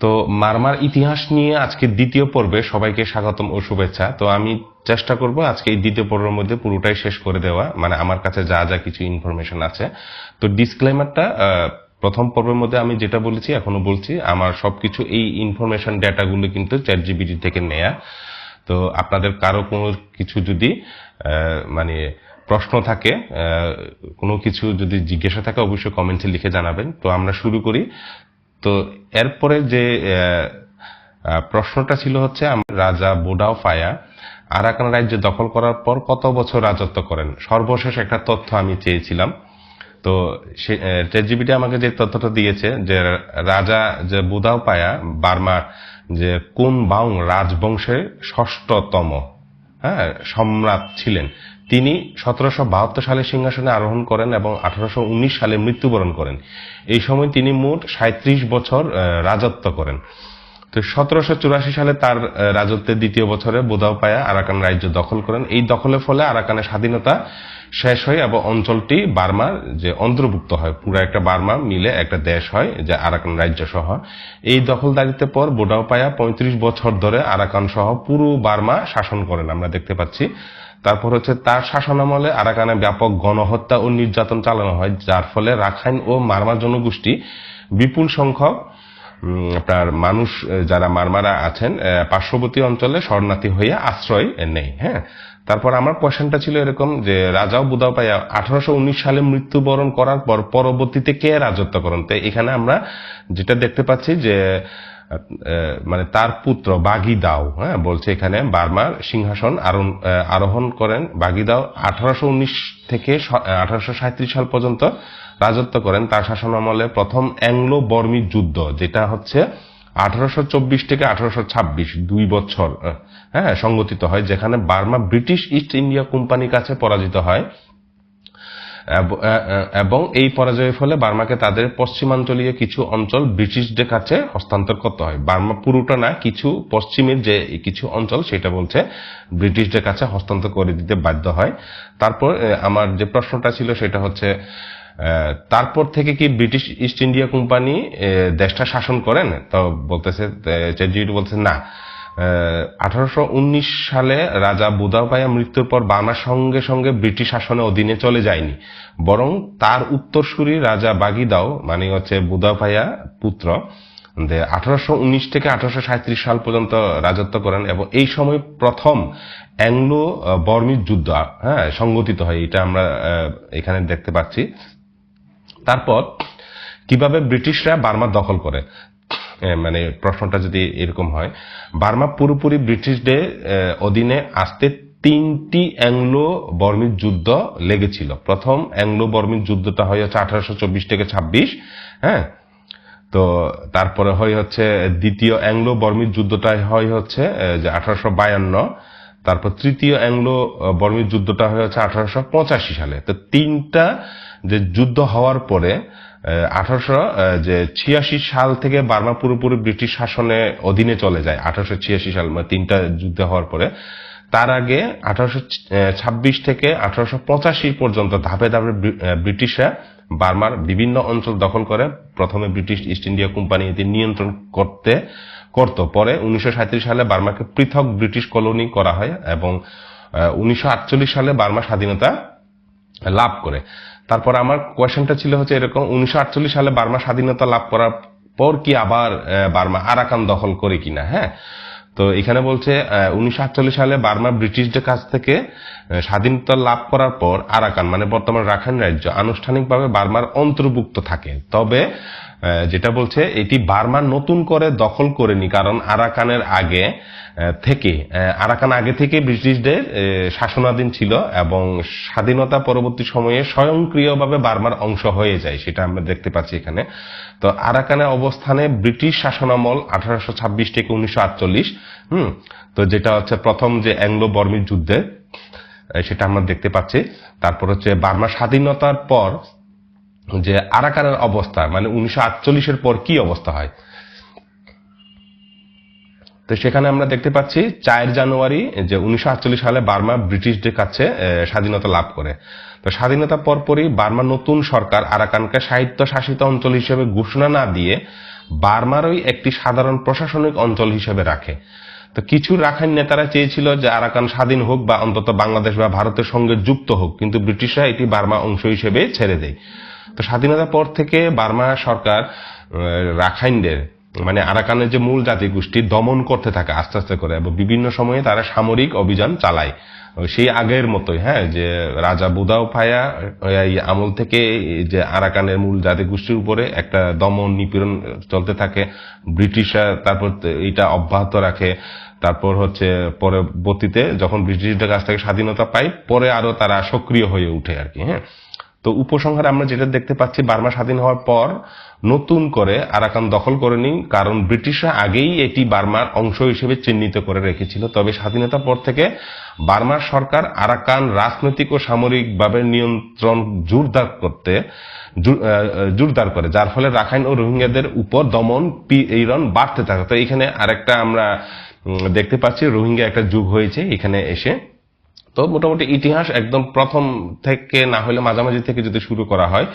তো মারমার ইতিহাস নিয়ে আজকে দ্বিতীয় পর্বে সবাইকে স্বাগতম ও শুভেচ্ছা। তো আমি চেষ্টা করব আজকে এই দ্বিতীয় পর্বের মধ্যে পুরোটাই শেষ করে দেওয়া মানে আমার কাছে যা যা কিছু ইনফরমেশন আছে। তো ডিসক্লেমারটা প্রথম পর্বের মধ্যে আমি যেটা বলেছি, এখনও বলছি, আমার সবকিছু এই ইনফরমেশন ডেটাগুলো কিন্তু চ্যাট জিবিটি থেকে নেয়া। তো আপনাদের কারও কোনো কিছু যদি মানে প্রশ্ন থাকে কোনো কিছু যদি জিজ্ঞাসা থাকে, অবশ্যই কমেন্টে লিখে জানাবেন। তো আমরা শুরু করি। তো এরপরে যে প্রশ্নটা ছিল হচ্ছে রাজা বোডাও ফায়া আরাকান রাজ্য দখল করার পর কত বছর রাজত্ব করেন? সর্বশেষ একটা তথ্য আমি চেয়েছিলাম। তো চ্যাটজিপিটি আমাকে যে তথ্যটা দিয়েছে যে, রাজা যে বুদাও পায়া বার্মার যে কুন বাউং রাজবংশের ষষ্ঠতম হ্যাঁ সম্রাট ছিলেন তিনি সতেরোশো বাহাত্তর সালে সিংহাসনে আরোহণ করেন এবং আঠারোশো উনিশ সালে মৃত্যুবরণ করেন। এই সময় তিনি মোট সাঁত্রিশ বছর রাজত্ব করেন। তো সতেরোশো চুরাশি সালে তার রাজত্বের দ্বিতীয় বছরে বোদাওপায়া আরাকান রাজ্য দখল করেন। এই দখলের ফলে আরাকানের স্বাধীনতা শেষ হয় এবং অঞ্চলটি বার্মার যে অন্তর্ভুক্ত হয়, পুরো একটা বার্মা মিলে একটা দেশ হয় যে আরাকান রাজ্য সহ। এই দখলদারিত্বের পর বোডাওপায়া পঁয়ত্রিশ বছর ধরে আরাকান সহ পুরো বার্মা শাসন করেন। আমরা দেখতে পাচ্ছি তারপর হচ্ছে তার শাসনামলে আরাকানে ব্যাপক গণহত্যা ও নির্যাতন চালানো হয়, যার ফলে রাখাইন ও মারমা জনগোষ্ঠী বিপুল সংখ্যক আপনার মানুষ যারা মারমারা আছেন পার্শ্ববর্তী অঞ্চলে শরণার্থী হয়ে আশ্রয় নেয় হ্যাঁ? তারপর আমার কোয়েশ্চেনটা ছিল এরকম যে, রাজাও বুদাও পাইয়া আঠারোশো সালে মৃত্যুবরণ করার পর পরবর্তীতে কে রাজত্ব করেন? তো এখানে আমরা যেটা দেখতে পাচ্ছি যে মানে তার পুত্র বাগিদাও হ্যাঁ বলছে এখানে বার্মার সিংহাসন আরোহণ করেন। বাগিদাও আঠারোশো উনিশ থেকে আঠারোশো সাঁইত্রিশ সাল পর্যন্ত রাজত্ব করেন। তার শাসন আমলে প্রথম অ্যাংলো বর্মি যুদ্ধ, যেটা হচ্ছে আঠারোশো চব্বিশ থেকে আঠারোশো দুই বছর হ্যাঁ সংগঠিত হয়, যেখানে বার্মা ব্রিটিশ ইস্ট ইন্ডিয়া কোম্পানির কাছে পরাজিত হয়। এব- এই পরাজয়ের ফলে বার্মাকে তাদের পশ্চিমাঞ্চলীয় কিছু অঞ্চল ব্রিটিশদের কাছে হস্তান্তর করতে হয়। বার্মা পুরোটা না, কিছু পশ্চিমের যে কিছু অঞ্চল সেটা বলছে ব্রিটিশদের কাছে হস্তান্তর করে দিতে বাধ্য হয়। তারপর আমার যে প্রশ্নটা ছিল সেটা হচ্ছে তারপর থেকে কি ব্রিটিশ ইস্ট ইন্ডিয়া কোম্পানি দেশটা শাসন করেন? তো বলতেছে চেজিটি বলছে না। আঠারোশো উনিশ সালে রাজা বুদাপায়া মৃত্যুর পর বার্মার সঙ্গে সঙ্গে ব্রিটিশ শাসনের অধীনে চলে যায়নি। বরং তার উত্তরসূরি রাজা বাগিদাও মানে হচ্ছে বুদাপায়া পুত্র আঠারোশো উনিশ থেকে আঠারোশো সাঁইত্রিশ সাল পর্যন্ত রাজত্ব করেন এবং এই সময় প্রথম অ্যাংলো আহ, বর্মিজ যুদ্ধ হ্যাঁ সংগঠিত হয়। এটা আমরা এখানে দেখতে পাচ্ছি। তারপর কীভাবে ব্রিটিশরা বার্মা দখল করে? মানে প্রশ্নটা যদি এরকম হয়, বার্মা পুরোপুরি ব্রিটিশদের অধীনে আসতে তিনটি অ্যাংলো বর্মিজ যুদ্ধ লেগেছিল। প্রথম অ্যাংলো বর্মিজ যুদ্ধটা হয় হচ্ছে আঠারোশো চব্বিশ থেকে ছাব্বিশ হ্যাঁ? তো তারপরে হয় হচ্ছে দ্বিতীয় অ্যাংলো বর্মিজ যুদ্ধটা হয় হচ্ছে যে আঠারোশো বায়ান্ন, তারপর তৃতীয় অ্যাংলো বর্মিজ যুদ্ধটা হয়ে হচ্ছে আঠারোশো পঁচাশি সালে। তো তিনটা যে যুদ্ধ হওয়ার পরে আঠারোশো যে ছিয়াশি সাল থেকে বার্মা পুরোপুরি ব্রিটিশ শাসনে অধীনে চলে যায়, আঠারোশো ছিয়াশি সাল মানে তিনটা যুদ্ধ হওয়ার পরে। তার আগে আঠারোশো ছাব্বিশ থেকে আঠারোশো পঁচাশি পর্যন্ত ধাপে ধাপে ব্রিটিশরা বার্মার বিভিন্ন অঞ্চল দখল করে। প্রথমে ব্রিটিশ ইস্ট ইন্ডিয়া কোম্পানি এটি নিয়ন্ত্রণ করতে, করত। পরে উনিশশো সাঁইত্রিশ সালে বার্মাকে পৃথক ব্রিটিশ কলোনি করা হয় এবং উনিশশো আটচল্লিশ সালে বার্মা স্বাধীনতা লাভ করে। তারপর আমার কোয়েশনটা ছিল হচ্ছে এরকম, উনিশশো আটচল্লিশ সালে বার্মা স্বাধীনতা লাভ করার পর কি আবার বার্মা আরাকান দখল করে কিনা হ্যাঁ? তো এখানে বলছে উনিশশো আটচল্লিশ সালে বার্মা ব্রিটিশদের কাছ থেকে স্বাধীনতা লাভ করার পর আরাকান মানে বর্তমান রাখাইন রাজ্য, আনুষ্ঠানিকভাবে বার্মার অন্তর্ভুক্ত থাকে। তবে যেটা বলছে, এটি বার্মা নতুন করে দখল করেনি, কারণ আরাকানের আগে থেকে আরাকান আগে থেকে ব্রিটিশদের শাসনাধীন ছিল এবং স্বাধীনতা পরবর্তী সময়ে স্বয়ংক্রিয়ভাবে বার্মার অংশ হয়ে যায়, সেটা আমরা দেখতে পাচ্ছি এখানে। তো আরাকানের অবস্থানে ব্রিটিশ শাসনামল আঠারোশো ছাব্বিশ থেকে উনিশশো আটচল্লিশ, হুম, তো যেটা হচ্ছে প্রথম যে অ্যাংলো বর্মির যুদ্ধে সেটা আমরা দেখতে পাচ্ছি। তারপর হচ্ছে বার্মা স্বাধীনতার পর যে আরাকানের অবস্থা মানে উনিশশো আটচল্লিশের পর কি অবস্থা হয়? তো সেখানে আমরা দেখতে পাচ্ছি চার জানুয়ারি যে উনিশশো আটচল্লিশ সালে বার্মা ব্রিটিশদের কাছে স্বাধীনতা লাভ করে। তো স্বাধীনতা পরপরই বার্মা নতুন সরকার আরাকানকে সাহিত্য শাসিত অঞ্চল হিসেবে ঘোষণা না দিয়ে বার্মারই একটি সাধারণ প্রশাসনিক অঞ্চল হিসেবে রাখে। তো কিছু রাখাইন নেতারা চেয়েছিল যে আরাকান স্বাধীন হোক বা অন্তত বাংলাদেশ বা ভারতের সঙ্গে যুক্ত হোক, কিন্তু ব্রিটিশরা এটি বার্মা অংশ হিসেবে ছেড়ে দেয়। তো স্বাধীনতার পর থেকে বার্মা সরকার রাখাইনদের মানে আরাকানের যে মূল জাতিগোষ্ঠী দমন করতে থাকে আস্তে আস্তে করে এবং বিভিন্ন সময়ে তারা সামরিক অভিযান চালায়। সেই আগের মতোই হ্যাঁ যে রাজা বুদাও ফায়া আমল থেকে যে আরাকানের মূল জাতিগোষ্ঠীর উপরে একটা দমন নিপীড়ন চলতে থাকে। ব্রিটিশরা তারপর এটা অব্যাহত রাখে। তারপর হচ্ছে পরবর্তীতে যখন ব্রিটিশদের কাছ থেকে স্বাধীনতা পায়, পরে আরও তারা সক্রিয় হয়ে উঠে আর কি হ্যাঁ। তো উপসংহারে আমরা যেটা দেখতে পাচ্ছি, বার্মা স্বাধীন হওয়ার পর নতুন করে আরাকান দখল করে করেনি কারণ ব্রিটিশরা আগেই এটি বার্মার অংশ হিসেবে চিহ্নিত করে রেখেছিল। তবে স্বাধীনতার পর থেকে বার্মার সরকার আরাকান রাজনৈতিক ও সামরিকভাবে নিয়ন্ত্রণ জোরদার করতে জোর- জোরদার করে, যার ফলে রাখাইন ও রোহিঙ্গাদের উপর দমন পীড়ন বাড়তে থাকে। তো এখানে আরেকটা আমরা দেখতে পাচ্ছি, রোহিঙ্গা একটা যুগ হয়েছে, এখানে এসে তো মোটামুটি ইতিহাস একদম প্রথম থেকে না হলে মাঝামাঝি থেকে যদি শুরু করা হয়,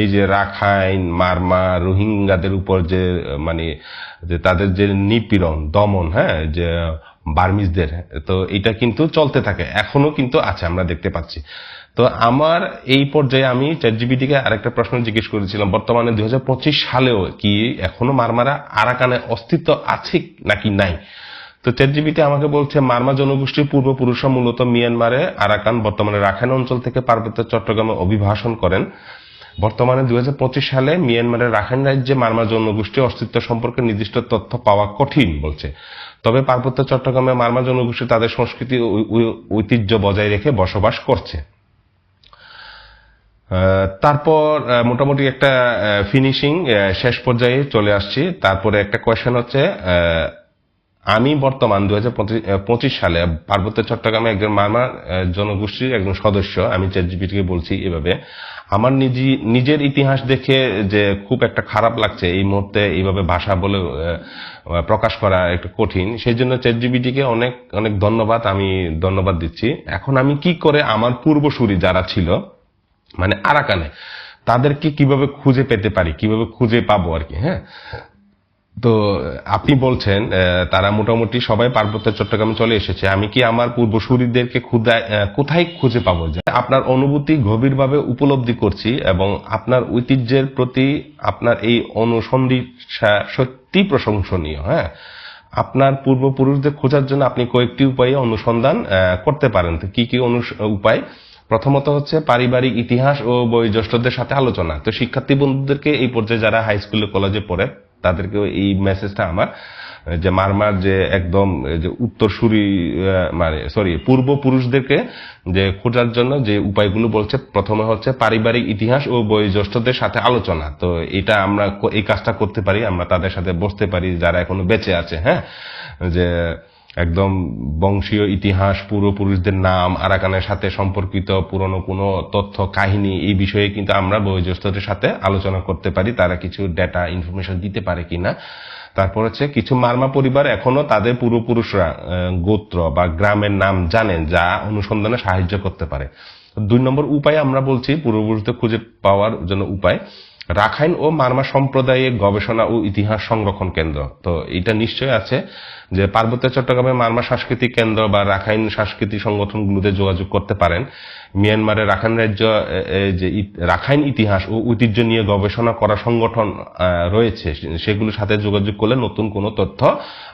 এই যে রাখাইন, মারমা, রোহিঙ্গাদের উপর যে মানে যে তাদের যে নিপীড়ন, দমন হ্যাঁ যে বার্মিজদের, তো এটা কিন্তু চলতে থাকে, এখনও কিন্তু আছে, আমরা দেখতে পাচ্ছি। তো আমার এই পর্যায়ে আমি চ্যাটজিবিটিকে আরেকটা প্রশ্ন জিজ্ঞেস করেছিলাম, বর্তমানে দুই হাজার পঁচিশ সালেও কি এখনও মারমারা আরাকানে অস্তিত্ব আছে নাকি নাই? তো চ্যাটজিবিটি আমাকে বলছে, মারমা জনগোষ্ঠীর পূর্বপুরুষরা মূলত মিয়ানমারে, আরাকান, বর্তমানে রাখাইন অঞ্চল থেকে পার্বত্য চট্টগ্রামে অভিভাষণ করেন। বর্তমানে দু হাজার পঁচিশ সালে মিয়ানমারের রাখাইন রাজ্যে মারমা জনগোষ্ঠীর অস্তিত্ব সম্পর্কে নির্দিষ্ট তথ্য পাওয়া কঠিন বলছে। তবে পার্বত্য চট্টগ্রামে মারমা জনগোষ্ঠী তাদের সংস্কৃতি ঐতিহ্য বজায় রেখে বসবাস করছে। তারপর মোটামুটি একটা ফিনিশিং শেষ পর্যায়ে চলে আসছি। তারপরে একটা কোয়েশ্চেন হচ্ছে আমি বর্তমান দু পঁচিশ সালে পার্বত্য চট্টগ্রামে একজন আহ, জনগোষ্ঠীর একজন সদস্য আমি চ্যাটজিপিটিকে বলছি এভাবে আমার নিজে নিজের ইতিহাস দেখে যে খুব একটা খারাপ লাগছে এই মুহূর্তে এইভাবে ভাষা বলে প্রকাশ করা একটু কঠিন। সেই জন্য চ্যাটজিপিটিকে অনেক অনেক ধন্যবাদ আমি ধন্যবাদ দিচ্ছি। এখন আমি কি করে আমার পূর্বসূরি যারা ছিল মানে আরাকানে তাদেরকে কীভাবে খুঁজে পেতে পারি কীভাবে খুঁজে পাবো আর কি হ্যাঁ? তো, আপনি বলছেন তারা মোটামুটি সবাই পার্বত্য চট্টগ্রামে চলে এসেছে। আমি কি আমার পূর্বসূরিদেরকে কোথায় খুঁজে পাবো? যে আপনার অনুভূতি গভীরভাবে উপলব্ধি করছি এবং আপনার ঐতিহ্যের প্রতি আপনার এই অনুসন্ধিৎসা সত্যি প্রশংসনীয় হ্যাঁ? আপনার পূর্বপুরুষদের খোঁজার জন্য আপনি কয়েকটি উপায়ে অনুসন্ধান করতে পারেন। তো কি কি উপায়? প্রথমত হচ্ছে পারিবারিক ইতিহাস ও বয়োজ্যেষ্ঠদের সাথে আলোচনা। তো শিক্ষার্থী বন্ধুদেরকে এই পর্যায়ে যারা হাই স্কুলে কলেজে পড়ে তাদেরকে এই মেসেজটা আমার, যে মারমার যে একদম, যে উত্তরসূরি মানে সরি পূর্বপুরুষদেরকে যে খোঁজার জন্য যে উপায়গুলো বলছে, প্রথমে হচ্ছে পারিবারিক ইতিহাস ও বয়োজ্যেষ্ঠদের সাথে আলোচনা। তো এটা আমরা এই কাজটা করতে পারি, আমরা তাদের সাথে বসতে পারি, যারা এখনও বেঁচে আছে হ্যাঁ? যে একদম বংশীয় ইতিহাস, পূর্বপুরুষদের নাম, আরাকানের সাথে সম্পর্কিত পুরনো কোনো তথ্য, কাহিনী, এই বিষয়ে কিন্তু আমরা বয়োজ্যেষ্ঠদের সাথে আলোচনা করতে পারি, তারা কিছু ডেটা ইনফরমেশন দিতে পারে কিনা। তারপর হচ্ছে কিছু মারমা পরিবার এখনও তাদের পূর্বপুরুষরা গোত্র বা গ্রামের নাম জানেন, যা অনুসন্ধানে সাহায্য করতে পারে। দুই নম্বর উপায় আমরা বলছি, পূর্বপুরুষদের খুঁজে পাওয়ার জন্য উপায় রাখাইন ও মারমা সম্প্রদায়ে গবেষণা ও ইতিহাস সংরক্ষণ কেন্দ্র। তো এটা নিশ্চয় আছে যে পার্বত্য চট্টগ্রামে মারমা সাংস্কৃতিক কেন্দ্র বা রাখাইন সাংস্কৃতিক সংগঠনগুলোতে যোগাযোগ করতে পারেন। মিয়ানমারের রাখাইন রাজ্য যে রাখাইন ইতিহাস ও ঐতিহ্য নিয়ে গবেষণা করা সংগঠন রয়েছে। সেগুলোর সাথে যোগাযোগ করলে নতুন কোনো তথ্য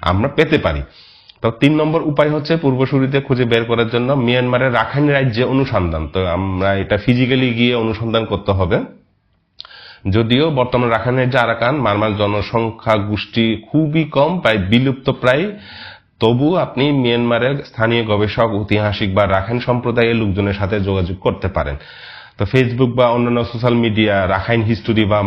আমরা পেতে পারি। তো তিন নম্বর উপায় হচ্ছে পূর্বসূরিতে খুঁজে বের করার জন্য মিয়ানমারের রাখাইন রাজ্যে অনুসন্ধান। তো আমরা এটা ফিজিক্যালি গিয়ে অনুসন্ধান করতে হবে। যদিও বর্তমান রাখাইনের যে আরাকান মারমার জনসংখ্যা গোষ্ঠী খুবই কম, প্রায় বিলুপ্ত প্রায়। তবু আপনি মিয়ানমারের স্থানীয় গবেষক, ঐতিহাসিক বা রাখাইন সম্প্রদায়ের লোকজনের সাথে যোগাযোগ করতে পারেন। তো ফেসবুক বা অন্যান্য সোশ্যাল মিডিয়া রাখাইন হিস্টোরি বা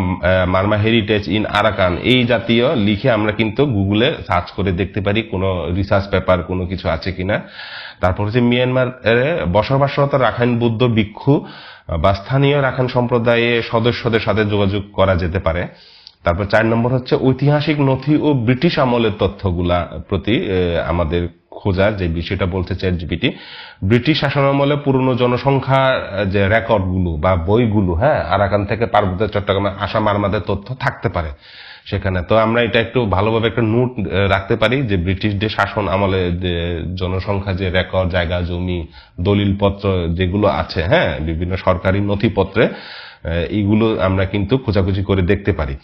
মার্মা হেরিটেজ ইন আরাকান এই জাতীয় লিখে আমরা কিন্তু গুগলে সার্চ করে দেখতে পারি কোনো রিসার্চ পেপার কোনো কিছু আছে কিনা। তারপর হচ্ছে মিয়ানমার বসবাসরত রাখাইন বৌদ্ধ ভিক্ষু বা স্থানীয় রাখান সম্প্রদায়ে সদস্যদের সাথে যোগাযোগ করা যেতে পারে। তারপর চার নম্বর হচ্ছে ঐতিহাসিক নথি ও ব্রিটিশ আমলের তথ্যগুলা প্রতি আমাদের খোঁজার যে বিষয়টা বলছে চ্যাট জিপিটি ব্রিটিশ শাসন আমলে পুরনো জনসংখ্যার যে রেকর্ডগুলো বা বইগুলো হ্যাঁ আরাকান থেকে পার্বত্য চট্টগ্রামে আসাম মারমাদের তথ্য থাকতে পারে। সেখানে। তো আমরা এটা একটু ভালোভাবে একটা নোট রাখতে পারি যে ব্রিটিশদের শাসন আমলে যে জনসংখ্যা, যে রেকর্ড জায়গা, জমি দলিল পত্র যেগুলো আছে হ্যাঁ বিভিন্ন সরকারি নথিপত্রে এইগুলো আমরা কিন্তু খোঁজাখুঁজি করে দেখতে পারি।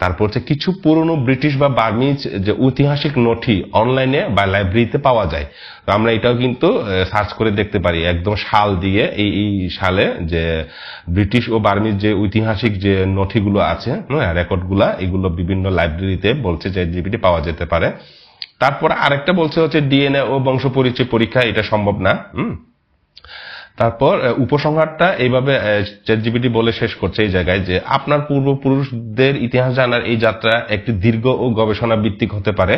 তারপর হচ্ছে কিছু পুরনো ব্রিটিশ বা বার্মিজ যে ঐতিহাসিক নথি অনলাইনে বা লাইব্রেরিতে পাওয়া যায়। তো আমরা এটাও কিন্তু সার্চ করে দেখতে পারি। একদম সাল দিয়ে এই এই সালে যে ব্রিটিশ ও বার্মিজ যে ঐতিহাসিক যে নথিগুলো আছে হ্যাঁ রেকর্ডগুলা, এগুলো বিভিন্ন লাইব্রেরিতে বলছে যে জিবিটি পাওয়া যেতে পারে। তারপর আরেকটা বলছে হচ্ছে ডিএনএ ও বংশ পরিচয় পরীক্ষা, এটা সম্ভব না, হুম। তারপর উপসংহারটা এইভাবে চ্যাটজিপিটি বলে শেষ করছে এই জায়গায় যে আপনার পূর্বপুরুষদের ইতিহাস জানার এই যাত্রা একটি দীর্ঘ ও গবেষণা ভিত্তিক হতে পারে।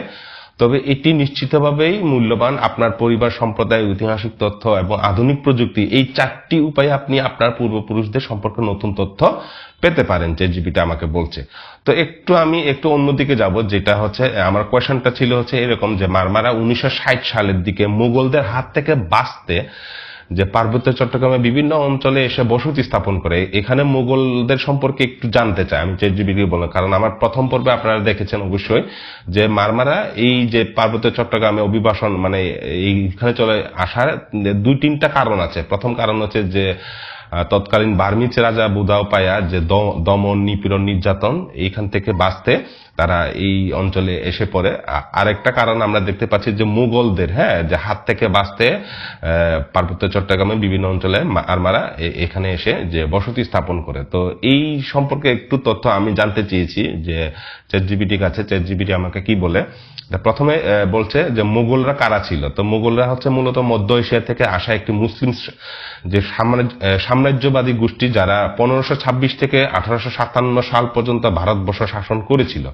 তবে এটি নিশ্চিতভাবেই মূল্যবান আপনার পরিবার সম্প্রদায় ঐতিহাসিক তথ্য এবং আধুনিক প্রযুক্তি। এই চারটি উপায়ে আপনি আপনার পূর্বপুরুষদের সম্পর্কে নতুন তথ্য পেতে পারেন যে জিবিটা আমাকে বলছে। তো একটু আমি একটু অন্যদিকে যাব, যেটা হচ্ছে আমার কোয়েশনটা ছিল হচ্ছে এরকম যে মারমারা উনিশশো ষাট সালের দিকে মুঘলদের হাত থেকে বাঁচতে যে পার্বত্য চট্টগ্রামে বিভিন্ন অঞ্চলে এসে বসতি স্থাপন করে, এখানে মুঘলদের সম্পর্কে একটু জানতে চাই, আমি চেজিবিকে বললাম। কারণ আমার প্রথম পর্বে আপনারা দেখেছেন অবশ্যই যে মারমারা এই যে পার্বত্য চট্টগ্রামে অভিবাসন মানে এইখানে চলে আসার দুই তিনটা কারণ আছে। প্রথম কারণ হচ্ছে যে তৎকালীন বার্মিচ রাজা বুদাও পায়া যে দমন নিপীড়ন নির্যাতন, এইখান থেকে বাঁচতে তারা এই অঞ্চলে এসে পড়ে। আরেকটা কারণ আমরা দেখতে পাচ্ছি যে মুঘলদের হ্যাঁ যে হাত থেকে বাঁচতে পার্বত্য চট্টগ্রামে বিভিন্ন অঞ্চলে আরমারা এখানে এসে যে বসতি স্থাপন করে। তো এই সম্পর্কে একটু তথ্য আমি জানতে চেয়েছি যে চ্যাটজিবিটি কাছে। চ্যাটজিবিটি আমাকে কি বলে? প্রথমে বলছে যে মুঘলরা কারা ছিল? তো মুঘলরা হচ্ছে মূলত মধ্য এশিয়া থেকে আসা একটি মুসলিম যে সাম্রাজ্য সাম্রাজ্যবাদী গোষ্ঠী যারা পনেরোশো ছাব্বিশ থেকে আঠারোশো সাতান্ন সাল পর্যন্ত ভারতবর্ষ শাসন করেছিল।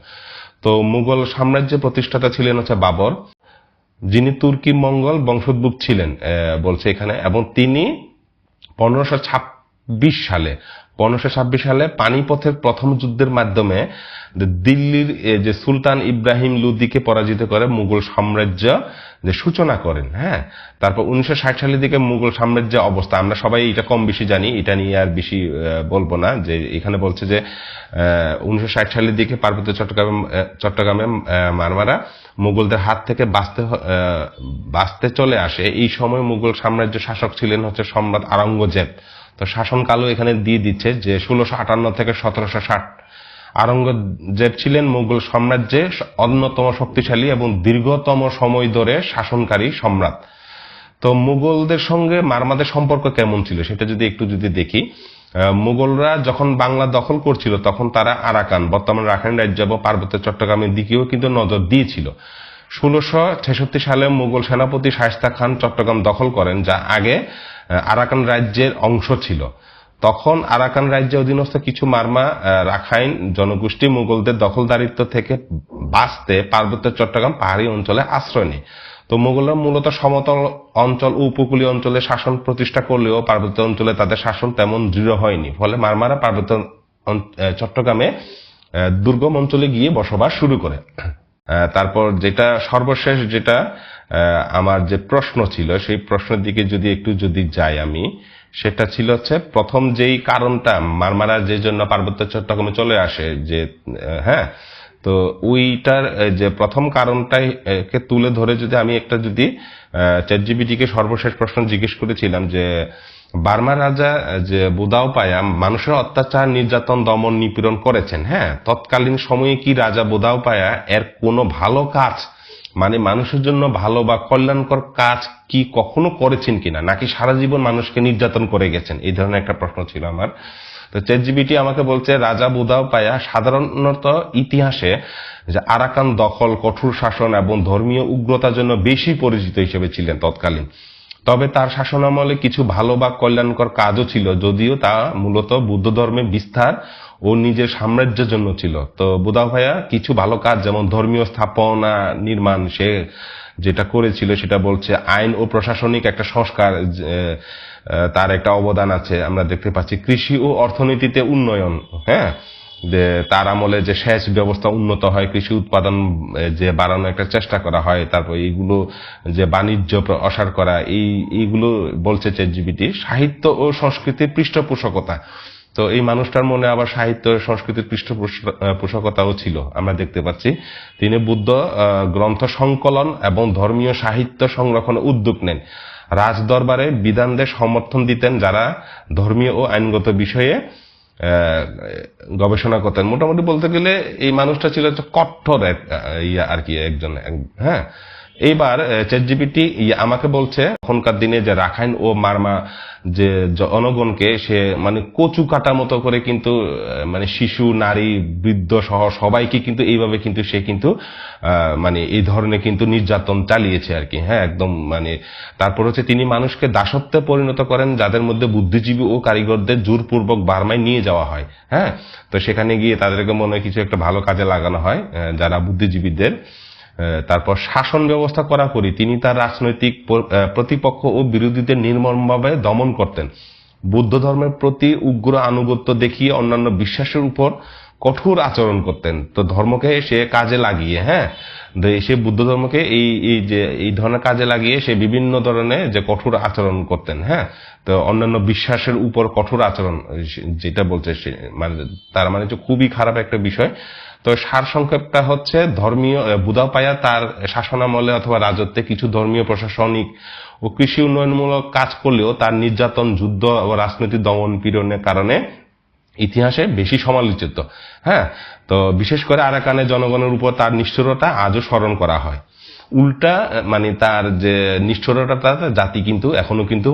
তো মুঘল সাম্রাজ্যের প্রতিষ্ঠাতা ছিলেন হচ্ছে বাবর। যিনি তুর্কি মঙ্গল বংশোদ্ভূত ছিলেন বলছে এখানে। এবং তিনি পনেরোশো ছাব্বিশ সালে পনেরোশো ছাব্বিশ সালে পানিপথের প্রথম যুদ্ধের মাধ্যমে দিল্লির যে সুলতান ইব্রাহিম লুদিকে পরাজিত করে মুঘল সাম্রাজ্য, যে সূচনা করেন হ্যাঁ? তারপর উনিশশো ষাট সালের দিকে মুঘল সাম্রাজ্যের অবস্থা, আমরা সবাই এটা কম বেশি জানি, এটা নিয়ে আর বেশি বলব না, যে এখানে বলছে যে উনিশশো ষাট সালের দিকে পার্বত্য চট্টগ্রামে চট্টগ্রামে মারমারা মুঘলদের হাত থেকে বাঁচতে বাঁচতে চলে আসে। এই সময় মুঘল সাম্রাজ্য শাসক ছিলেন হচ্ছে সম্রাট আরঙ্গজেব তো শাসনকালও এখানে দিয়ে দিচ্ছে যে ষোলোশো আটান্ন থেকে সতেরোশো ষাট। আরঙ্গজেব ছিলেন মুঘল সাম্রাজ্যে অন্যতম শক্তিশালী এবং দীর্ঘতম সময় ধরে শাসনকারী সম্রাট। তো মুঘলদের সঙ্গে মারমাদের সম্পর্ক কেমন ছিল সেটা যদি একটু যদি দেখি মুঘলরা যখন বাংলা দখল করছিল তখন তারা আরাকান, বর্তমান রাখাইন রাজ্য এবং পার্বত্য চট্টগ্রামের দিকেও কিন্তু নজর দিয়েছিল। ষোলোশো ছেষট্টি সালে মুঘল সেনাপতি শায়স্তা খান চট্টগ্রাম দখল করেন, যা আগে আরাকান রাজ্যের অংশ ছিল। তখন আরাকান রাজ্যে অধীনস্থ কিছু মারমা রাখাইন জনগোষ্ঠী মুঘলদের দখলদারিত্ব থেকে বাঁচতে পার্বত্য চট্টগ্রাম পাহাড়ি অঞ্চলে আশ্রয় নেয়। তো মুঘলরা মূলত সমতল অঞ্চল উপকূলীয় অঞ্চলে শাসন প্রতিষ্ঠা করলেও পার্বত্য অঞ্চলে তাদের শাসন তেমন দৃঢ় হয়নি। ফলে মারমারা পার্বত্য চট্টগ্রামে দুর্গম অঞ্চলে গিয়ে বসবাস শুরু করে। তারপর যেটা সর্বশেষ যেটা আমার যে প্রশ্ন ছিল, সেই প্রশ্নের দিকে যদি একটু যদি যাই আমি, সেটা ছিল হচ্ছে প্রথম যেই কারণটা মারমারা যে জন্য পার্বত্য চট্টগ্রামে চলে আসে যে হ্যাঁ তো ওইটার যে প্রথম কারণটাই কে তুলে ধরে যদি আমি একটা যদি চ্যাটজিবিটি কে সর্বশেষ প্রশ্ন জিজ্ঞেস করেছিলাম যে বার্মা রাজা যে বুদাও পায়া মানুষের অত্যাচার, নির্যাতন, দমন, নিপীড়ন করেছেন। হ্যাঁ তৎকালীন সময়ে কি রাজা বুদাও পায়া এর কোনো ভালো কাজ মানে মানুষের জন্য ভালো বা কল্যাণকর কাজ কি কখনো করেছেন কিনা? নাকি সারা জীবন মানুষকে নির্যাতন করে গেছেন? এই ধরনের একটা প্রশ্ন ছিল আমার। তো চ্যাটজিবিটি আমাকে বলছে, রাজা বুদাও পায়া সাধারণত ইতিহাসে যে আরাকান দখল, কঠোর শাসন এবং ধর্মীয় উগ্রতার জন্য বেশি পরিচিত হিসেবে ছিলেন তৎকালীন। তবে তার শাসনামলে কিছু ভালো বা কল্যাণকর কাজও ছিল, যদিও তা মূলত বুদ্ধ ধর্মের বিস্তার ও নিজের সাম্রাজ্যের জন্য ছিল। তো বুদা ভাইয়া, কিছু ভালো কাজ যেমন ধর্মীয় স্থাপনা নির্মাণ, সে যেটা করেছিল সেটা বলছে আইন ও প্রশাসনিক একটা সংস্কার তার একটা অবদান আছে। আমরা দেখতে পাচ্ছি কৃষি ও অর্থনীতিতে উন্নয়ন হ্যাঁ? যে তার আমলে যে সেচ ব্যবস্থা উন্নত হয়, কৃষি উৎপাদন যে বাড়ানোর একটা চেষ্টা করা হয়, তারপর এইগুলো যে বাণিজ্য অসার করা, এই, এইগুলো বলছে চ্যাটজিপিটি সাহিত্য ও সংস্কৃতির পৃষ্ঠপোষকতা। তো এই মানুষটার মনে আবার সাহিত্য সংস্কৃতির পৃষ্ঠপোষকতাও ছিল, আমরা দেখতে পাচ্ছি। তিনি বুদ্ধ গ্রন্থ সংকলন এবং ধর্মীয় সাহিত্য সংরক্ষণে উদ্যোগ নেন। রাজ দরবারে বিধানদের সমর্থন দিতেন যারা ধর্মীয় ও আইনগত বিষয়ে গবেষণা করতেন। মোটামুটি বলতে গেলে এই মানুষটা ছিল হচ্ছে কট্টর আর কি, একজন, এক- হ্যাঁ? এইবার চ্যাটজিপিটি আমাকে বলছে, এখনকার দিনে যে রাখাইন ও মারমা যে জনগণকে, সে মানে কচু কাটা মতো করে কিন্তু মানে শিশু, নারী, বৃদ্ধ সহ সবাইকে কিন্তু এইভাবে কিন্তু সে কিন্তু মানে এই ধরনের কিন্তু নির্যাতন চালিয়েছে আর কি। হ্যাঁ একদম মানে তারপর হচ্ছে তিনি মানুষকে দাসত্বে পরিণত করেন, যাদের মধ্যে বুদ্ধিজীবী ও কারিগরদের জোরপূর্বক বার্মায় নিয়ে যাওয়া হয়। হ্যাঁ তো সেখানে গিয়ে তাদেরকে মনে হয় কিছু একটা ভালো কাজে লাগানো হয় যারা বুদ্ধিজীবীদের। তারপর শাসন ব্যবস্থা করা করি তিনি তার রাজনৈতিক প্রতিপক্ষ ও বিরোধীদের নির্মমভাবে দমন করতেন। বুদ্ধ ধর্মের প্রতি উগ্র আনুগত্য দেখিয়ে অন্যান্য বিশ্বাসের উপর কঠোর আচরণ করতেন। তো ধর্মকে সে কাজে লাগিয়ে হ্যাঁ? সে বুদ্ধ ধর্মকে এই এই যে, এই ধরনের কাজে লাগিয়ে সে বিভিন্ন ধরনের যে কঠোর আচরণ করতেন হ্যাঁ? তো অন্যান্য বিশ্বাসের উপর কঠোর আচরণ যেটা বলছে সে মানে তার মানে খুবই খারাপ একটা বিষয়। তো সার সংক্ষেপটা হচ্ছে ধর্মীয় বুদাপায়া তার শাসনামলে অথবা রাজত্বে কিছু ধর্মীয়, প্রশাসনিক ও কৃষি উন্নয়নমূলক কাজ করলেও তার নির্যাতন, যুদ্ধ ও রাজনৈতিক দমন পীড়নের কারণে ইতিহাসে বেশি সমালোচিত। হ্যাঁ? তো বিশেষ করে আরাকানের জনগণের উপর তার নিষ্ঠুরতা আজও স্মরণ করা হয়। উল্টা মানে তার যে নিষ্ঠুরতা জাতি কিন্তু এখনও কিন্তু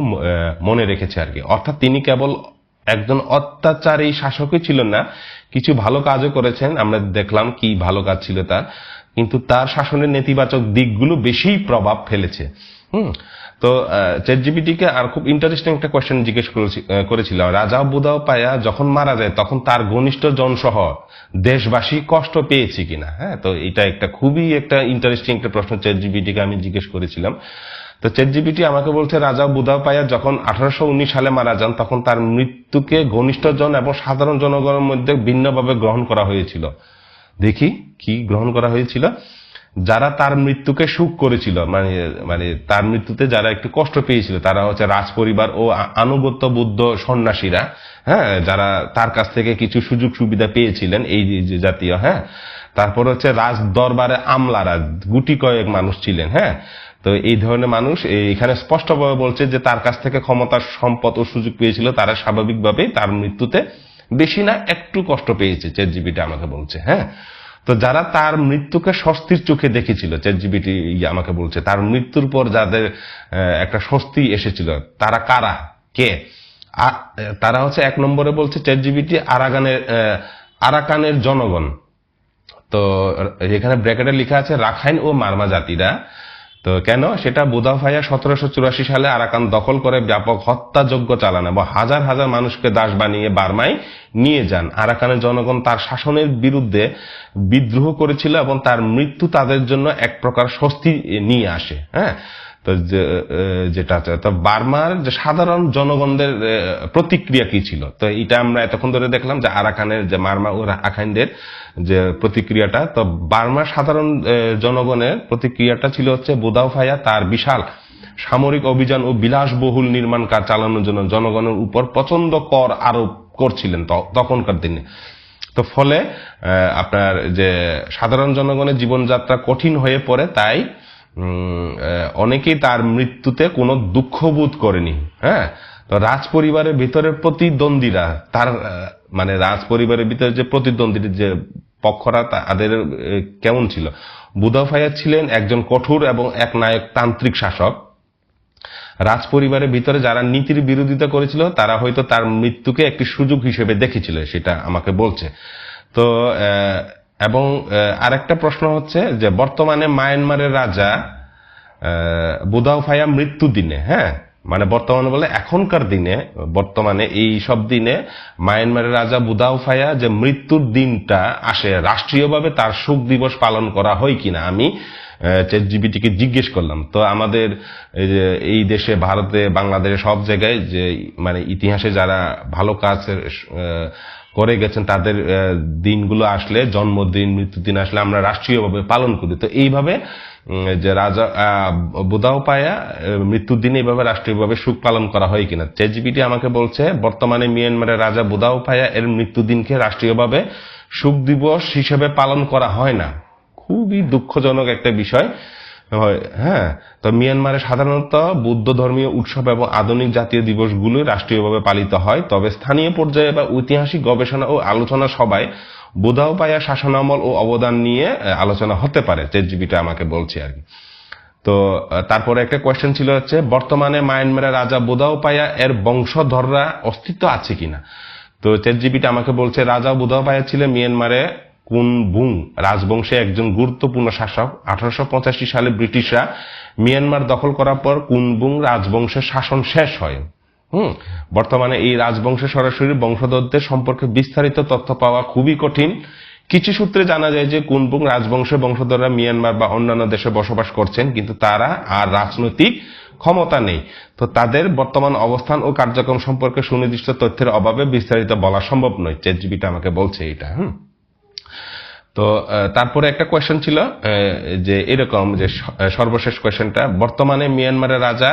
মনে রেখেছে আর কি। অর্থাৎ তিনি কেবল একজন অত্যাচারী শাসকই ছিল না কিছু ভালো কাজও করেছেন আমরা দেখলাম কি ভালো কাজ ছিল তার কিন্তু তার শাসনের নেতিবাচক দিকগুলো বেশি প্রভাব ফেলেছে। হুম তো চ্যাটজিপিটিকে আর খুব ইন্টারেস্টিং একটা কোয়েশ্চেন জিজ্ঞেস করেছি- আহ, করেছিলাম। রাজা বুদাও পায়া যখন মারা যায় তখন তার ঘনিষ্ঠ জনসহ দেশবাসী কষ্ট পেয়েছে কিনা? হ্যাঁ তো এটা একটা খুবই একটা ইন্টারেস্টিং একটা প্রশ্ন চ্যাটজিপিটিকে আমি জিজ্ঞেস করেছিলাম। তো চ্যাটজিপিটি আমাকে বলছে রাজা বুদাও পায়া যখন আঠারোশো উনিশ সালে মারা যান, তখন তার মৃত্যুকে ঘনিষ্ঠজন এবং সাধারণ জনগণের মধ্যে ভিন্নভাবে গ্রহণ করা হয়েছিল। দেখি কি গ্রহণ করা হয়েছিল। যারা তার মৃত্যুকে সুখ করেছিল মানে মানে তার মৃত্যুতে যারা একটু কষ্ট পেয়েছিল, তারা হচ্ছে রাজ পরিবার ও আনুগত্য বুদ্ধ সন্ন্যাসীরা হ্যাঁ যারা তার কাছ থেকে কিছু সুযোগ সুবিধা পেয়েছিলেন এই জাতীয় হ্যাঁ। তারপর হচ্ছে রাজ দরবারে আমলারা, গুটি কয়েক মানুষ ছিলেন হ্যাঁ। তো এই ধরনের মানুষ এখানে স্পষ্টভাবে বলছে যে তার কাছ থেকে ক্ষমতার সম্পদ ও সুযোগ পেয়েছিল তারা স্বাভাবিকভাবেই তার মৃত্যুতে বেশি না একটু কষ্ট পেয়েছে চ্যাটজিপিটি আমাকে বলছে হ্যাঁ? তো যারা তার মৃত্যুকে স্বস্তির চোখে দেখেছিল চ্যাটজিপিটি আমাকে বলছে তার মৃত্যুর পর যাদের একটা স্বস্তি এসেছিল তারা কারা? কে? তারা হচ্ছে এক নম্বরে বলছে চ্যাটজিপিটি আরাগানের আহ, আরাকানের জনগণ। তো এখানে ব্র্যাকেটে লেখা আছে রাখাইন ও মারমা জাতিরা তো কেন? সেটা বুদাফাইয়া সতেরোশো চুরাশি সালে আরাকান দখল করে ব্যাপক হত্যাযোগ্য চালান এবং হাজার হাজার মানুষকে দাস বানিয়ে বার্মায় নিয়ে যান। আরাকানের জনগণ তার শাসনের বিরুদ্ধে বিদ্রোহ করেছিল এবং তার মৃত্যু তাদের জন্য এক প্রকার স্বস্তি নিয়ে আসে হ্যাঁ? তো যেটা তো বার্মার যে সাধারণ জনগণদের প্রতিক্রিয়া কি ছিল? তো এটা আমরা এতক্ষণ ধরে দেখলাম যে আরাকানের, যে মারমা ও আখাইনদের যে প্রতিক্রিয়াটা, তো বার্মার সাধারণ জনগণের প্রতিক্রিয়াটা ছিল হচ্ছে বুদাউফাইয়া তার বিশাল সামরিক অভিযান ও বিলাসবহুল নির্মাণ কাজ চালানোর জন্য জনগণের উপর প্রচণ্ড কর আরোপ করছিলেন তখনকার দিনে। তো ফলে আপনার যে সাধারণ জনগণের জীবনযাত্রা কঠিন হয়ে পড়ে, তাই অনেকেই তার মৃত্যুতে কোনো দুঃখ বোধ করেনি হ্যাঁ? তো রাজ পরিবারের ভিতরের প্রতিদ্বন্দ্বীরা, তার মানে রাজ পরিবারের ভিতরে যে প্রতিদ্বন্দ্বী যে পক্ষরা তাদের কেমন ছিল? বুদাফায়া ছিলেন একজন কঠোর এবং এক নায়ক তান্ত্রিক শাসক। রাজ পরিবারের ভিতরে যারা নীতির বিরোধিতা করেছিল, তারা হয়তো তার মৃত্যুকে একটি সুযোগ হিসেবে দেখেছিল, সেটা আমাকে বলছে। তো এবং আরেকটা প্রশ্ন হচ্ছে যে বর্তমানে মায়ানমারের রাজা বুদাউফায়া মৃত্যু দিনে হ্যাঁ? মানে বর্তমানে বলে এখনকার দিনে বর্তমানে এই সব দিনে মায়ানমারের রাজা বুদাউফায়া যে মৃত্যুর দিনটা আসে রাষ্ট্রীয়ভাবে তার শোক দিবস পালন করা হয় কিনা আমি চ্যাটজিবিটিকে জিজ্ঞেস করলাম। তো আমাদের এই দেশে ভারতে বাংলাদেশে সব জায়গায় যে মানে ইতিহাসে যারা ভালো কাজ আহ, করে গেছেন, তাদের দিনগুলো আসলে, জন্মদিন, মৃত্যুদিন আসলে আমরা রাষ্ট্রীয়ভাবে পালন করি। তো এইভাবে যে রাজা বুদাও পায়া মৃত্যুর দিনে এইভাবে রাষ্ট্রীয়ভাবে সুখ পালন করা হয় কিনা। চেজিপিটি আমাকে বলছে, বর্তমানে মিয়ানমারের রাজা বুদাও পায়া এর মৃত্যুদিনকে রাষ্ট্রীয়ভাবে সুখ দিবস হিসেবে পালন করা হয় না। খুবই দুঃখজনক একটা বিষয়। হয় তো মিয়ানমারে সাধারণত বৌদ্ধ ধর্মীয় উৎসব এবং আধুনিক জাতীয় দিবসগুলো রাষ্ট্রীয়ভাবে পালিত হয়। তবে স্থানীয় পর্যায়ে বা ঐতিহাসিক গবেষণা ও আলোচনা সভায় বোধাও পায়া শাসনামল ও অবদান নিয়ে আলোচনা হতে পারে। চেজিবিটা আমাকে বলছে আর কি। তো তারপরে একটা কোয়েশ্চেন ছিল হচ্ছে, বর্তমানে মায়ানমারের রাজা বোদাও পায়া এর বংশধররা অস্তিত্ব আছে কিনা? তো চেটজিবিটা আমাকে বলছে, রাজা বুধাও পায়া ছিলেন মিয়ানমারে কুন বুং রাজবংশে একজন গুরুত্বপূর্ণ শাসক। আঠারোশো পঁচাশি সালে ব্রিটিশরা মিয়ানমার দখল করার পর কুনবুং রাজবংশের শাসন শেষ হয়। হুম? বর্তমানে এই রাজবংশে সরাসরি বংশধরদের সম্পর্কে বিস্তারিত তথ্য পাওয়া খুবই কঠিন। কিছু সূত্রে জানা যায় যে কুনবুং রাজবংশের বংশধররা মিয়ানমার বা অন্যান্য দেশে বসবাস করছেন, কিন্তু তারা আর রাজনৈতিক ক্ষমতা নেই। তো তাদের বর্তমান অবস্থান ও কার্যক্রম সম্পর্কে সুনির্দিষ্ট তথ্যের অভাবে বিস্তারিত বলা সম্ভব নয়। চেটজিবিটা আমাকে বলছে এটা, হুম? তো তারপরে একটা কোয়েশ্চেন ছিল যে এরকম যে সর্বশেষ কোয়েশ্চেনটা বর্তমানে মিয়ানমারের রাজা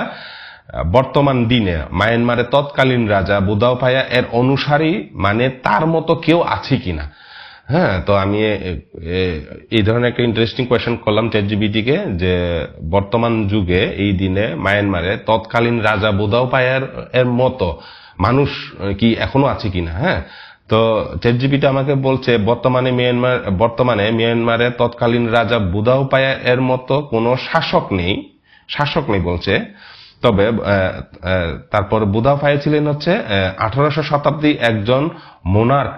বর্তমান দিনে মায়ানমারের তৎকালীন রাজা বুদাও পায়া এর অনুসারী মানে তার মতো কেউ আছে কিনা? হ্যাঁ তো আমি এই ধরনের একটা ইন্টারেস্টিং কোয়েশ্চেন করলাম চ্যাটজিবিটিকে যে বর্তমান যুগে, এই দিনে মায়ানমারে তৎকালীন রাজা বুদাও পায়ার এর মতো মানুষ কি এখনও আছে কিনা? হ্যাঁ তো চ্যাটজিপিটি আমাকে বলছে, বর্তমানে মিয়ানমার, বর্তমানে মিয়ানমারে তৎকালীন রাজা বুদাও পায়া এর মতো কোনো শাসক নেই। শাসক নেই বলছে। তবে তারপর বুদা পায়া ছিলেন হচ্ছে আঠারোশো শতাব্দী একজন মোনার্ক।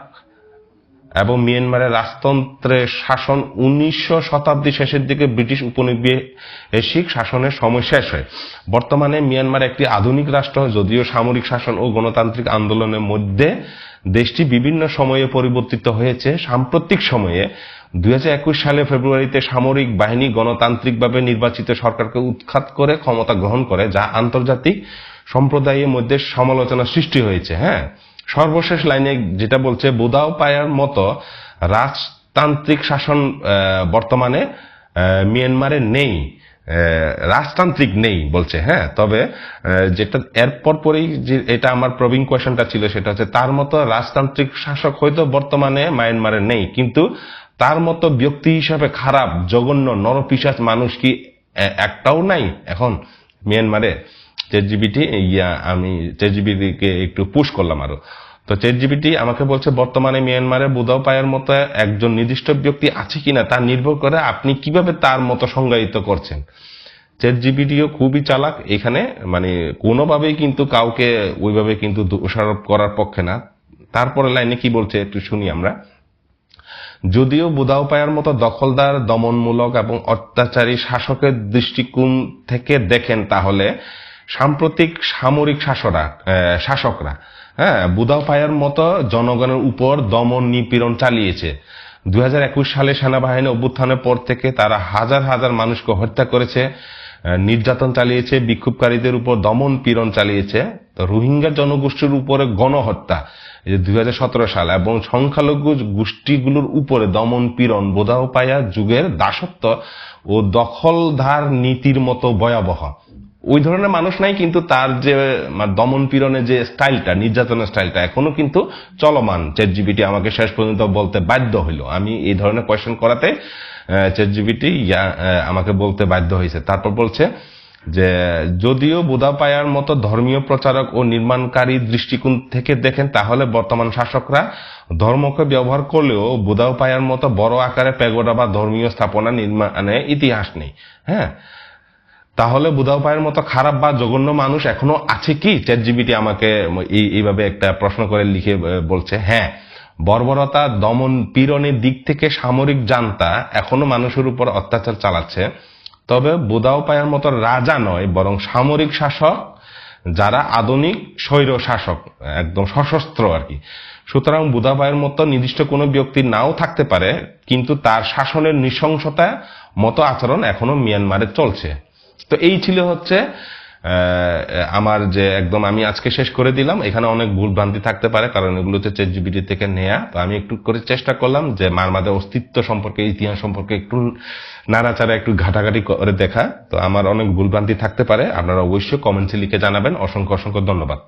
এবং মিয়ানমারের রাজতন্ত্রের শাসন উনিশশো শতাব্দী শেষের দিকে ব্রিটিশ উপনিবেশিক শাসনের সময় শেষ হয়। বর্তমানে মিয়ানমার একটি আধুনিক রাষ্ট্র, যদিও সামরিক শাসন ও গণতান্ত্রিক আন্দোলনের মধ্যে দেশটি বিভিন্ন সময়ে পরিবর্তিত হয়েছে। সাম্প্রতিক সময়ে দুই হাজার একুশ সালে ফেব্রুয়ারিতে সামরিক বাহিনী গণতান্ত্রিকভাবে নির্বাচিত সরকারকে উৎখাত করে ক্ষমতা গ্রহণ করে, যা আন্তর্জাতিক সম্প্রদায়ের মধ্যে সমালোচনা সৃষ্টি হয়েছে। হ্যাঁ? সর্বশেষ লাইনে যেটা বলছে বুদাও পায়ার মতো রাজতান্ত্রিক শাসন বর্তমানে মিয়ানমারে নেই রাজতান্ত্রিক নেই বলছে হ্যাঁ? তবে যেটা এরপর পরেই যে এটা আমার প্রবীণ কোয়েশনটা ছিল, সেটা হচ্ছে তার মতো রাজতান্ত্রিক শাসক হয়তো বর্তমানে মায়ানমারে নেই, কিন্তু তার মতো ব্যক্তি হিসাবে খারাপ, জঘন্য নরপিসাচ মানুষ কি একটাও নাই এখন মিয়ানমারে? চেটজিবিটি ইয়া, আমি চেটজিবিটিকে একটু পুশ করলাম আরও। তো চেটজিবিটি আমাকে বলছে, বর্তমানে মিয়ানমারে বুদাও পায়ের মতো একজন নির্দিষ্ট ব্যক্তি আছে কিনা তা নির্ভর করে আপনি কীভাবে তার মতো সংজ্ঞায়িত করছেন। চেটজিবিটিও খুবই চালাক, এখানে মানে কোনোভাবেই কিন্তু কাউকে ওইভাবে কিন্তু দোষারোপ করার পক্ষে না। তারপরে লাইনে কি বলছে একটু শুনি আমরা। যদিও বুদাও পায়ার মতো দখলদার, দমনমূলক এবং অত্যাচারী শাসকের দৃষ্টিকোণ থেকে দেখেন তাহলে সাম্প্রতিক সামরিক শাসরা শাসকরা হ্যাঁ বুদাও পায়ার মতো জনগণের উপর দমন নিপীড়ন চালিয়েছে। দুই হাজার একুশ সালে সেনাবাহিনী অভ্যুত্থানের পর থেকে তারা হাজার হাজার মানুষকে হত্যা করেছে নির্যাতন চালিয়েছে, বিক্ষোভকারীদের উপর দমন পীড়ন চালিয়েছে। তো রোহিঙ্গা জনগোষ্ঠীর উপরে গণহত্যা যে দুই সাল, এবং সংখ্যালঘু গোষ্ঠীগুলোর উপরে দমন পীড়ন বোধাও পায়া যুগের দাসত্ব ও দখলধার নীতির মতো ভয়াবহ। ওই ধরনের মানুষ নাই, কিন্তু তার যে মানে দমন পীড়নের যে স্টাইলটা, নির্যাতনের স্টাইলটা, এখনও কিন্তু চলমান। চ্যাট জিবিটি আমাকে শেষ পর্যন্ত বলতে বাধ্য হইল। আমি এই ধরনের কোয়েশ্চেন করাতে চ্যাট জিবিটি আমাকে বলতে বাধ্য হয়েছে তারপর বলছে যে, যদিও বুধা পায়ার মতো ধর্মীয় প্রচারক ও নির্মাণকারী দৃষ্টিকোণ থেকে দেখেন, তাহলে বর্তমান শাসকরা ধর্মকে ব্যবহার করলেও বুধাও পায়ার মতো বড় আকারে পেগোডা বা ধর্মীয় স্থাপনা নির্মাণে ইতিহাস নেই। হ্যাঁ? তাহলে বুধাও পায়ের মতো খারাপ বা জঘন্য মানুষ এখনও আছে কি? চ্যাট জিবিটি আমাকে এই- এইভাবে একটা প্রশ্ন করে লিখে বলছে হ্যাঁ বর্বরতা, দমন, পীড়নের দিক থেকে সামরিক জানতা এখনও মানুষের উপর অত্যাচার চালাচ্ছে। তবে বুদাও পায়ের মতো রাজা নয়, বরং সামরিক শাসক, যারা আধুনিক স্বৈর শাসক, একদম সশস্ত্র আর কি। সুতরাং বুধাবাইয়ের মতো নির্দিষ্ট কোনো ব্যক্তি নাও থাকতে পারে, কিন্তু তার শাসনের নৃশংসতা মতো আচরণ এখনও মিয়ানমারে চলছে। তো এই ছিল হচ্ছে আমার যে একদম আমি আজকে শেষ করে দিলাম। এখানে অনেক ভুল ভ্রান্তি থাকতে পারে, কারণ এগুলো হচ্ছে চেট জিবিটি থেকে নেয়া। তো আমি একটু করে চেষ্টা করলাম যে মারমাদের অস্তিত্ব সম্পর্কে, ইতিহাস সম্পর্কে একটু নাড়াচাড়া, একটু ঘাটাঘাটি করে দেখা। তো আমার অনেক ভুল ভ্রান্তি থাকতে পারে, আপনারা অবশ্যই কমেন্টসে লিখে জানাবেন। অসংখ্য অসংখ্য ধন্যবাদ।